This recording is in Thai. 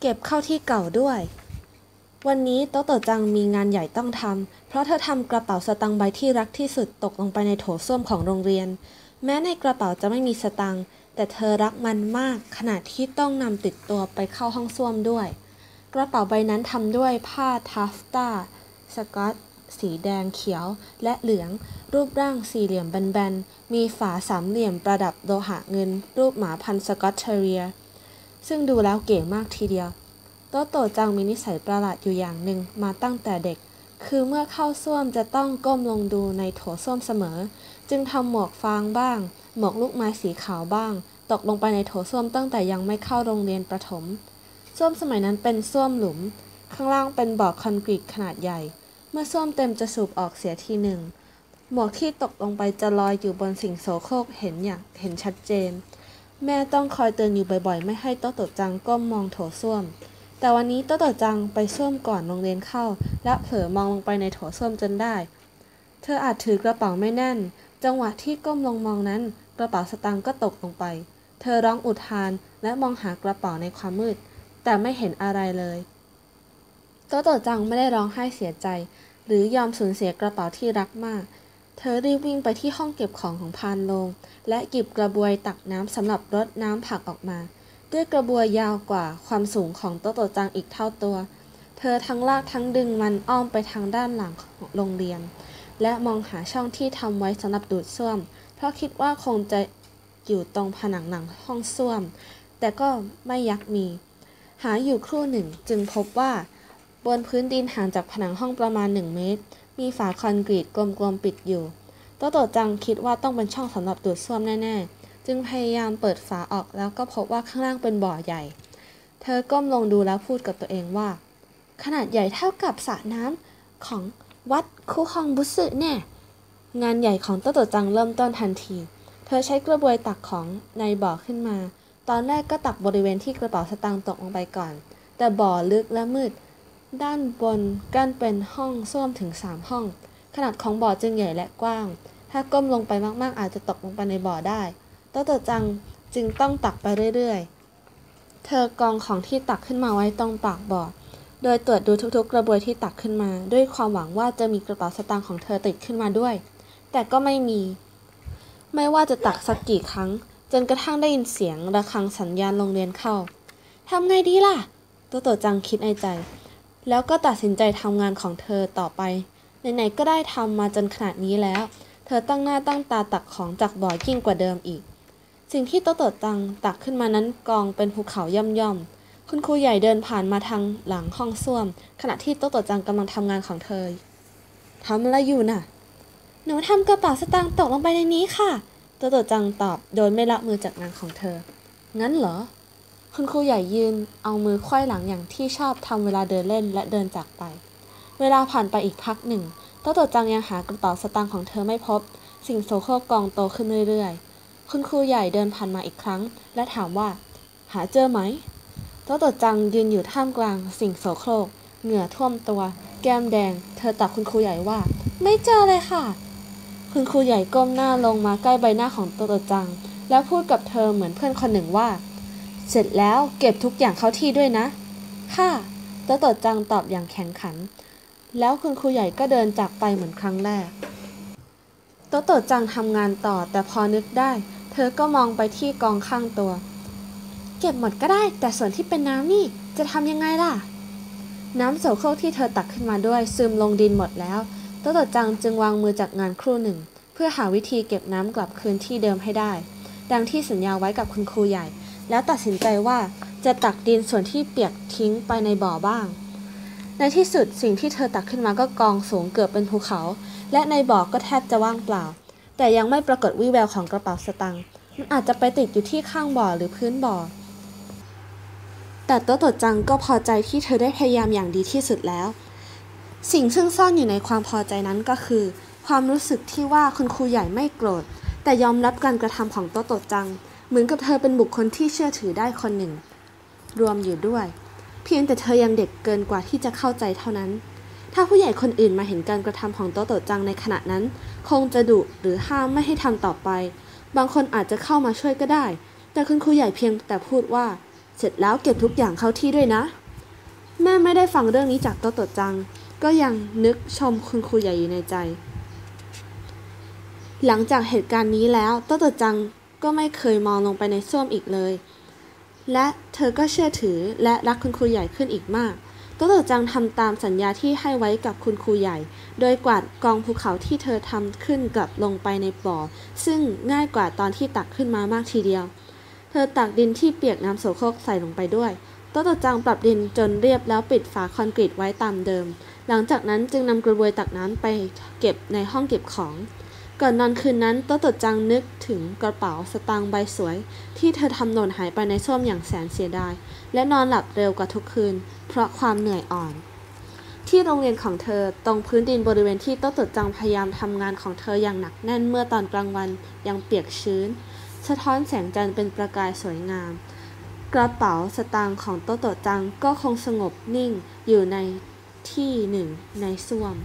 เก็บเข้าที่เก่าด้วย วันนี้โตโตจังมีงานใหญ่ต้องทำ เพราะเธอทำกระเป๋าสตังค์ใบที่รักที่สุดตกลงไปในโถส้วมของโรงเรียน แม้ในกระเป๋าจะไม่มีสตังค์แต่เธอรักมันมากขนาดที่ต้องนำติดตัวไปเข้าห้องส้วมด้วย กระเป๋าใบนั้นทำด้วยผ้าทัฟต้าสกอตสีแดงเขียวและเหลือง รูปร่างสี่เหลี่ยมแบนๆ มีฝาสามเหลี่ยมประดับโลหะเงิน รูปหมาพันสกอตเทเรีย ซึ่งดูแล้วเก๋มากทีเดียวโตโตจังมีนิสัยประหลาดอยู่อย่างหนึ่งมาตั้งแต่เด็ก คือเมื่อเข้าส้วมจะต้องก้มลงดูในโถส้วมเสมอ จึงทำหมวกฟางบ้าง หมวกลูกไม้สีขาวบ้าง ตกลงไปในโถส้วมตั้งแต่ยังไม่เข้าโรงเรียนประถม ส้วมสมัยนั้นเป็นส้วมหลุม ข้างล่างเป็นบ่อคอนกรีตขนาดใหญ่ เมื่อส้วมเต็มจะสูบออกเสียทีหนึ่ง หมวกที่ตกลงไปจะลอยอยู่บนสิ่งโสโครกเห็นอย่างเห็นชัดเจน แม่ต้องคอยเตือนอยู่บ่อยๆ ไม่ให้โตโตจังก้มมองโถส้วม แต่วันนี้โตโตจังไปส้วมก่อนโรงเรียนเข้า และเผลอมองลงไปในโถส้วมจนได้ เธออาจถือกระเป๋าไม่แน่น จังหวะที่ก้มลงมองนั้น กระเป๋าสตางค์ก็ตกลงไป เธอร้องอุทานและมองหากระเป๋าในความมืด แต่ไม่เห็นอะไรเลยโตโตจังไม่ได้ร้องไห้เสียใจ หรือยอมสูญเสียกระเป๋าที่รักมาก เธอรีบวิ่งไปที่ห้องเก็บของของพานโลง และหยิบกระบวยตักน้ำสำหรับรดน้ำผักออกมา ด้วยกระบวยยาวกว่าความสูงของโตโตจังอีกเท่าตัว เธอทั้งลากทั้งดึงมันอ้อมไปทางด้านหลังของโรงเรียน และมองหาช่องที่ทำไว้สำหรับดูดซ่วม เพราะคิดว่าคงจะอยู่ตรงผนังหนังห้องส้วม แต่ก็ไม่ยักมี หาอยู่ครู่หนึ่งจึงพบว่า บนพื้นดินห่างจากผนังห้องประมาณ 1 เมตร มีฝาคอนกรีตกลมๆปิดอยู่โตโตจังคิดว่าต้องเป็นช่องสำหรับดูดซ่วมแน่ๆ จึงพยายามเปิดฝาออกแล้วก็พบว่าข้างล่างเป็นบ่อใหญ่ เธอก้มลงดูแล้วพูดกับตัวเองว่า ขนาดใหญ่เท่ากับสระน้ำของวัดคุคองบุสึแน่งานใหญ่ของโตโตจังเริ่มต้นทันที เธอใช้กระบวยตักของในบ่อขึ้นมา ตอนแรกก็ตักบริเวณที่กระเป๋าสตางค์ตกลงไปก่อน แต่บ่อลึกและมืด ด้านบนกั้นเป็นห้องส้วมถึง 3 ห้อง ขนาดของบ่อจึงใหญ่และกว้าง ถ้าก้มลงไปมากๆ อาจจะตกลงไปในบ่อได้โตโตจังจึงต้องตักไปเรื่อยๆ เธอกองของที่ตักขึ้นมาไว้ตรงปากบ่อ โดยตรวจดูทุกๆ กระบวยที่ตักขึ้นมา ด้วยความหวังว่าจะมีกระเป๋าสตางค์ของเธอติดขึ้นมาด้วย แต่ก็ไม่มี ไม่ว่าจะตักสักกี่ครั้ง จนกระทั่งได้ยินเสียงระฆังสัญญาณโรงเรียนเข้าทำไงดีล่ะโตโตจังคิดในใจ แล้วก็ตัดสินใจทำงานของเธอต่อไป ไหนๆก็ได้ทำมาจนขนาดนี้แล้ว เธอตั้งหน้าตั้งตาตักของจากบ่อยิ่งกว่าเดิมอีก สิ่งที่โตโตจังตักขึ้นมานั้นกองเป็นภูเขาย่อมย่อมๆ คุณครูใหญ่เดินผ่านมาทางหลังห้องส้วม ขณะที่โตโตจังกำลังทำงานของเธอทำอะไรอยู่น่ะ หนูทำกระเป๋าสตางค์ตกลงไปในนี้ค่ะโตโตจังตอบโดยไม่ละมือจากงานของเธอ งั้นเหรอ คุณครูใหญ่ยืนเอามือควยหลังอย่างที่ชอบทำเวลาเดินเล่นและเดินจากไป เวลาผ่านไปอีกพักหนึ่งโตโตจังยังหากระเป๋าสตางค์ของเธอไม่พบ สิ่งโซโครกกองโตขึ้นเรื่อยๆ คุณครูใหญ่เดินผ่านมาอีกครั้ง และถามว่า หาเจอไหมโตโตจังยืนอยู่ท่ามกลาง สิ่งโสโครก เหงื่อท่วมตัว แก้มแดง เธอตอบคุณครูใหญ่ว่า ไม่เจอเลยค่ะ คุณครูใหญ่ก้มหน้าลงมาใกล้ใบหน้าของโตโตจัง แล้วพูดกับเธอเหมือนเพื่อนคนหนึ่งว่า เสร็จแล้วเก็บทุกอย่างเข้าที่ด้วยนะ ค่ะโตโตจังตอบอย่างแข็งขัน แล้วคุณครูใหญ่ก็เดินจากไปเหมือนครั้งแรกโตโตจังทำงานต่อแต่พอนึกได้ เธอก็มองไปที่กองข้างตัว เก็บหมดก็ได้ แต่ส่วนที่เป็นน้ำนี่จะทำยังไงล่ะ น้ำโสโครกที่เธอตักขึ้นมาด้วยซึมลงดินหมดแล้วโตโตจังจึงวางมือจากงานครู่หนึ่ง เพื่อหาวิธีเก็บน้ำกลับคืนที่เดิมให้ได้ ดังที่สัญญาไว้กับคุณครูใหญ่ แล้วตัดสินใจว่าจะตักดินส่วนที่เปียกทิ้งไปในบ่อบ้าง ในที่สุดสิ่งที่เธอตักขึ้นมาก็กองสูงเกือบเป็นภูเขา และในบ่อก็แทบจะว่างเปล่า แต่ยังไม่ปรากฏวิแววของกระเป๋าสตังค์มันอาจจะไปติดอยู่ที่ข้างบ่อหรือพื้นบ่อ แต่โตโตจังก็พอใจที่เธอได้พยายามอย่างดีที่สุดแล้ว สิ่งซึ่งซ่อนอยู่ในความพอใจนั้นก็คือ ความรู้สึกที่ว่าคุณครูใหญ่ไม่โกรธแต่ยอมรับการกระทำของโตโตจัง เหมือนกับเธอเป็นบุคคลที่เชื่อถือได้คนหนึ่ง รวมอยู่ด้วย เพียงแต่เธอยังเด็กเกินกว่าที่จะเข้าใจเท่านั้น ถ้าผู้ใหญ่คนอื่นมาเห็นการกระทำของโตโตจังในขณะนั้น คงจะดุหรือห้ามไม่ให้ทำต่อไป บางคนอาจจะเข้ามาช่วยก็ได้ แต่คุณครูใหญ่เพียงแต่พูดว่า เสร็จแล้วเก็บทุกอย่างเข้าที่ด้วยนะ แม่ไม่ได้ฟังเรื่องนี้จากโตโตจัง ก็ยังนึกชมคุณครูใหญ่อยู่ในใจหลังจากเหตุการณ์นี้แล้วโตโตจัง ก็ไม่เคยมองลงไปในส้วมอีกเลย และเธอก็เชื่อถือและรักคุณครูใหญ่ขึ้นอีกมากโตโตะจังทำตามสัญญาที่ให้ไว้กับคุณครูใหญ่ โดยกวาดกองภูเขาที่เธอทำขึ้นกลับลงไปในบ่อ ซึ่งง่ายกว่าตอนที่ตักขึ้นมามากทีเดียว เธอตักดินที่เปียกน้ำโสโครกใส่ลงไปด้วยโตโตจังปรับดินจนเรียบแล้วปิดฝาคอนกรีตไว้ตามเดิม หลังจากนั้นจึงนำกระบวยตักน้ำไปเก็บในห้องเก็บของ ก่อนนอนคืนนั้นโตโตะจังนึกถึงกระเป๋าสตางค์ใบสวย ที่เธอทำหล่นหายไปในส้วมอย่างแสนเสียดาย และนอนหลับเร็วกว่าทุกคืน เพราะความเหนื่อยอ่อน ที่โรงเรียนของเธอตรงพื้นดินบริเวณที่โตโตะจังพยายามทำงานของเธออย่างหนักแน่นเมื่อตอนกลางวันยังเปียกชื้น สะท้อนแสงจันทร์เป็นประกายสวยงาม กระเป๋าสตางค์ของโตโตะจังก็คงสงบนิ่งอยู่ในที่หนึ่งในส้วม